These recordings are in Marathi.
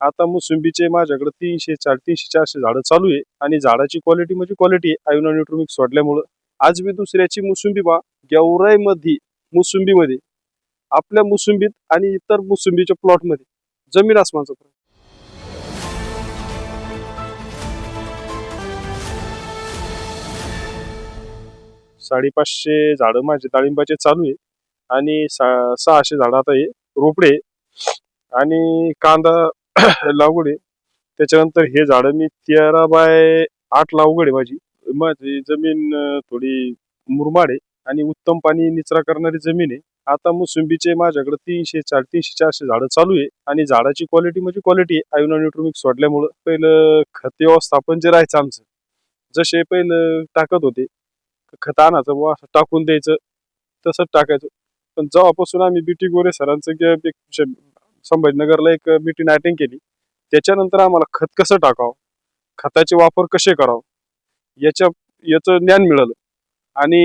आता मोसंबीचे माझ्याकडे तीनशे चार तीनशे चारशे झाडं चालू आहे आणि झाडाची क्वालिटी म्हणजे क्वालिटी आहे. आयुना न्यूट्रोमिक्स सोडल्यामुळं आज मी दुसऱ्याची मोसंबी बा गेवराईमध्ये मोसंबीमध्ये आपल्या मोसंबीत आणि इतर मोसंबीच्या प्लॉटमध्ये जमीन आसमानचा फरक. साडेपाचशे झाडं माझे डाळिंबाचे चालू आहे. आणि सहाशे झाडं आता हे रोपडे आणि कांदा लागवड आहे. त्याच्यानंतर हे झाड मी तेरा बाय आठ लागवड आहे माझी. माझी जमीन थोडी मुरमाड आहे आणि उत्तम पाणी निचरा करणारी जमीन आहे. आता मोसंबीचे माझ्याकडे तीनशे चार तीनशे चारशे झाडं चालू आहे आणि झाडाची क्वालिटी म्हणजे क्वालिटी आहे. आयुना न्यूट्रोमिक सोडल्यामुळं पहिलं खत व्यवस्थापन जे राहायचं आमचं जसे पहिलं टाकत होते खत आणायचं बुवा असं टाकून द्यायचं तसंच टाकायचं. पण जेव्हापासून आम्ही बीटी गोरे सरांचं संभाजीनगरला एक मीटिंग अटेंड केली. त्याच्यानंतर आम्हाला खत कसं टाकावं? खताचे वापर कसे करावं? याच्या याचं ज्ञान मिळालं. आणि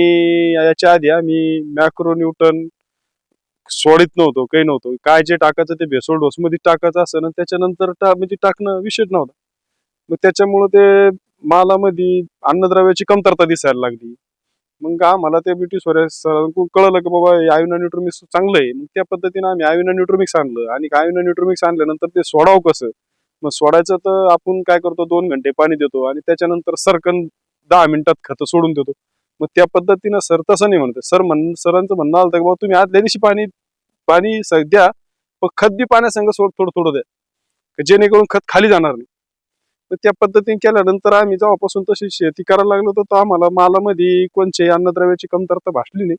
याच्या आधी आम्ही मॅक्रो न्यूटन सोडित नव्हतो काही नव्हतं. काय जे टाकायचं ते भेसोल डोस मध्ये टाकायचं असं आणि त्याच्यानंतर टा म्हणजे टाकणं विशेष नव्हता. मग त्याच्यामुळं ते मालामध्ये अन्नद्रव्याची कमतरता दिसायला लागली. मग आम्हाला ते ब्युटी सरांकडून कळलं की बाबा आयुना न्यूट्रोमिक्स चांगलं आहे. मग त्या पद्धतीने आम्ही आयुना न्यूट्रोमिक्स आणलं. आणि आयुना न्यूट्रोमिक्स आणल्यानंतर ते सोडावं कसं? मग सोडायचं तर आपण काय करतो? दोन घंटे पाणी देतो आणि त्याच्यानंतर सरकन दहा मिनिटात खत सोडून देतो. मग त्या पद्धतीनं सर तसं नाही म्हणते. सर म्हण सरांचं म्हणणं आलं की बाबा तुम्ही आदल्या दिवशी पाणी पाणी द्या. पण खत बी पाण्यासंग सोड थोडं थोडं द्या. जेणेकरून खत खाली जाणार नाही. मग त्या पद्धतीने केल्यानंतर आम्ही जेव्हापासून तशी शेती करायला लागलो तर आम्हाला मालामध्ये कोणचे अन्नद्रव्याची कमतरता भासली नाही.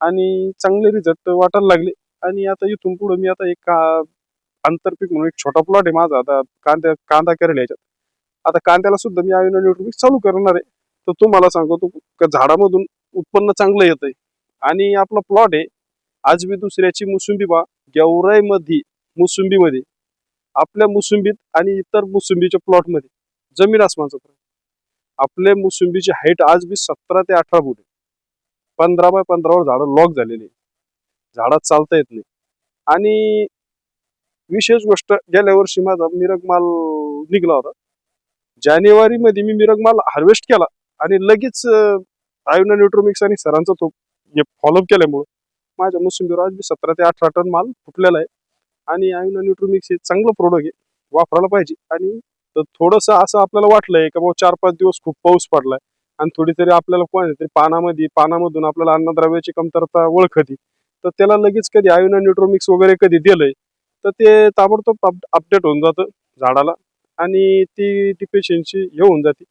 आणि चांगले रिझल्ट वाटायला लागले. आणि आता इथून पुढे मी आता एक आंतरपीक म्हणून एक छोटा प्लॉट आहे माझा. आता कांद्या कांदा करेल याच्यात. आता कांद्याला सुद्धा मी आयुन न्यूट्रोपिक चालू करणार आहे. तर तुम्हाला सांगतो झाडामधून उत्पन्न चांगलं येत आहे आणि आपला प्लॉट आहे आज मी दुसऱ्याची मोसंबी बा गेवराईमध्ये मोसंबीमध्ये आपल्या मोसंबीत आणि इतर मोसंबीच्या प्लॉटमध्ये जमीन आसमानचा फरक. आपल्या मोसंबीची हाईट आज बी सतरा ते अठरा फूट आहे. पंधरा बाय पंधरावर झाडं लॉक झालेली आहे. झाडात चालता येत नाही. आणि विशेष गोष्ट गेल्या वर्षी माझा मिरग माल निघला होता. जानेवारी मध्ये मी मिरग माल हार्वेस्ट केला आणि लगेच आयुना न्यूट्रोमिक्स आणि सरांचा तो फॉलोअप केल्यामुळे माझ्या मोसंबीवर आज बी सतरा ते अठरा टन माल फुटलेला आहे. आणि आयुना न्यूट्रोमिक्स हे चांगलं प्रोडक्ट आहे वापरायला पाहिजे. आणि तर थोडंसं असं आपल्याला वाटलंय का बाबा चार पाच दिवस खूप पाऊस पडलाय आणि थोडी तरी आपल्याला कोण तरी पानामध्ये पानामधून आपल्याला अन्नद्रव्याची कमतरता ओळखती. तर त्याला लगेच कधी आयुना न्यूट्रोमिक्स वगैरे कधी दिलंय तर ते ताबडतोब अपडेट होऊन जातं झाडाला आणि ती डिफिशियन्सी हे होऊन जाते.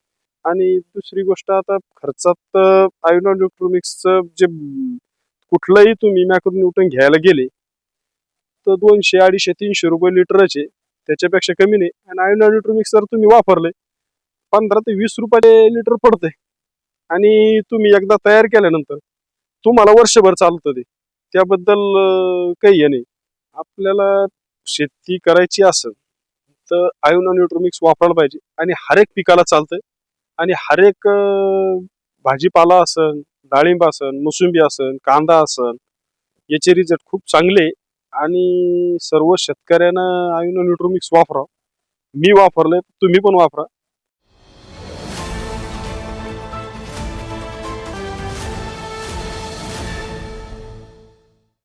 आणि दुसरी गोष्ट आता खर्चात आयुना न्यूट्रोमिक्सचं जे कुठलंही तुम्ही मॅक्रो न्यूटन घ्यायला गेले दोनशे अडीचशे तीनशे रुपये लिटरचे. त्याच्यापेक्षा कमी नाही. आणि आयुना लिटर जर तुम्ही वापरले. पंधरा ते वीस रुपये लिटर पडते आणि तुम्ही एकदा तयार केल्यानंतर तुम्हाला वर्षभर चालतं ते. त्याबद्दल काही हे नाही. आपल्याला शेती करायची असेल तर आयुना न्यूट्रोमिक्स वापरायला पाहिजे. आणि हर एक पिकाला चालतंय. आणि हर एक भाजीपाला असन डाळिंब असन मोसुंबी असन कांदा असन याचे रिझल्ट खूप चांगले आहे. आणि सर्व शेतकऱ्यांना आयुनो न्यूट्रोमिक्स वापरा. मी वापरले तुम्ही पण वापरा.